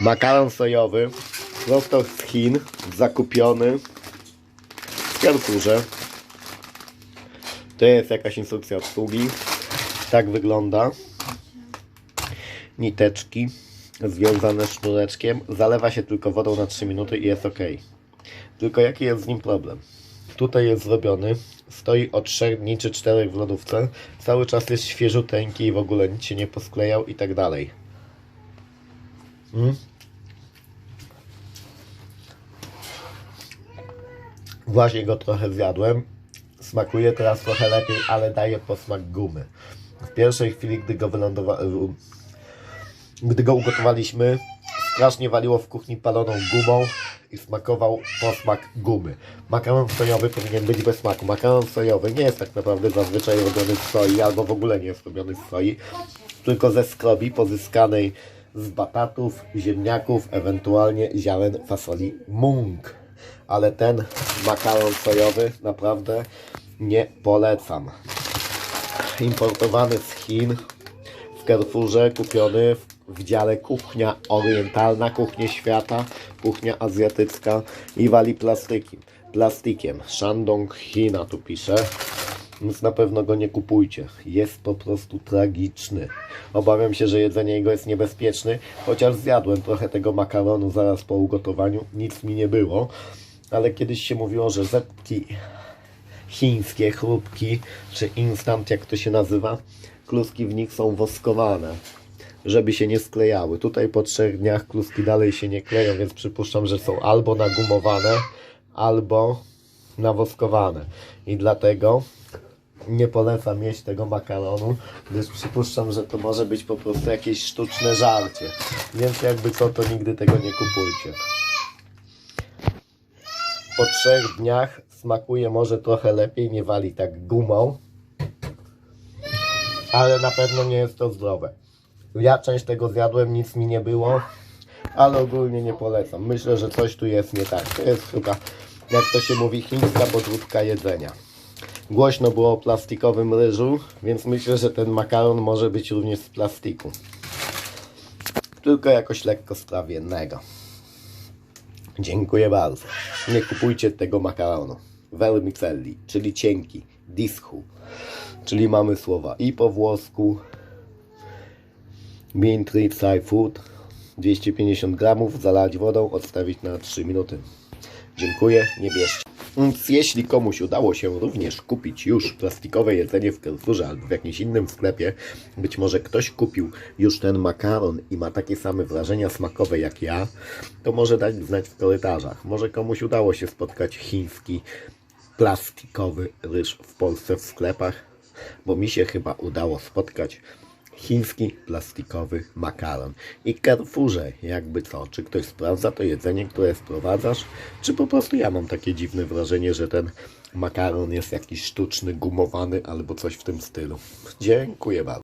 Makaron sojowy, prosto z Chin, zakupiony w Carrefourze. To jest jakaś instrukcja obsługi. Tak wygląda. Niteczki związane sznureczkiem. Zalewa się tylko wodą na 3 minuty i jest ok. Tylko jaki jest z nim problem? Tutaj jest zrobiony, stoi od 3 dni czy 4 w lodówce. Cały czas jest świeżuteńki i w ogóle nic się nie posklejał i tak dalej. Mm. Właśnie go trochę zjadłem. Smakuje teraz trochę lepiej, ale daje posmak gumy. W pierwszej chwili, gdy go wylądowałem, gdy go ugotowaliśmy, strasznie waliło w kuchni paloną gumą i smakował posmak gumy. Makaron sojowy powinien być bez smaku. Makaron sojowy nie jest tak naprawdę zazwyczaj robiony z soi, albo w ogóle nie jest robiony z soi, tylko ze skrobi pozyskanej z batatów, ziemniaków, ewentualnie ziaren fasoli mung. Ale ten makaron sojowy naprawdę nie polecam. Importowany z Chin w Carrefourze, kupiony w, dziale kuchnia orientalna, kuchnia świata, kuchnia azjatycka i wali plastykiem. plastikiem. Shandong China tu pisze. Więc na pewno go nie kupujcie. Jest po prostu tragiczny. Obawiam się, że jedzenie jego jest niebezpieczne, chociaż zjadłem trochę tego makaronu zaraz po ugotowaniu. Nic mi nie było. Ale kiedyś się mówiło, że zetki chińskie chrupki, czy instant, jak to się nazywa, kluski w nich są woskowane, żeby się nie sklejały. Tutaj po trzech dniach kluski dalej się nie kleją, więc przypuszczam, że są albo nagumowane, albo nawoskowane. I dlatego nie polecam jeść tego makaronu, gdyż przypuszczam, że to może być po prostu jakieś sztuczne żarcie. Więc jakby co, to nigdy tego nie kupujcie. Po trzech dniach smakuje może trochę lepiej, nie wali tak gumą, ale na pewno nie jest to zdrowe. Ja część tego zjadłem, nic mi nie było, ale ogólnie nie polecam. Myślę, że coś tu jest nie tak. To jest chyba, jak to się mówi, chińska podróbka jedzenia. Głośno było o plastikowym ryżu, więc myślę, że ten makaron może być również z plastiku. Tylko jakoś lekko strawiennego. Dziękuję bardzo. Nie kupujcie tego makaronu. Vermicelli, czyli cienki, dischu, czyli mamy słowa i po włosku. Bean Tree Thai Food 250 gramów, zalać wodą, odstawić na 3 minuty. Dziękuję, nie bierzcie. Więc jeśli komuś udało się również kupić już plastikowe jedzenie w Carrefourze albo w jakimś innym sklepie, być może ktoś kupił już ten makaron i ma takie same wrażenia smakowe jak ja, to może dać znać w komentarzach. Może komuś udało się spotkać chiński plastikowy ryż w Polsce w sklepach, bo mi się chyba udało spotkać chiński plastikowy makaron. I Carrefourze, jakby co, czy ktoś sprawdza to jedzenie, które wprowadzasz, czy po prostu ja mam takie dziwne wrażenie, że ten makaron jest jakiś sztuczny, gumowany albo coś w tym stylu. Dziękuję bardzo.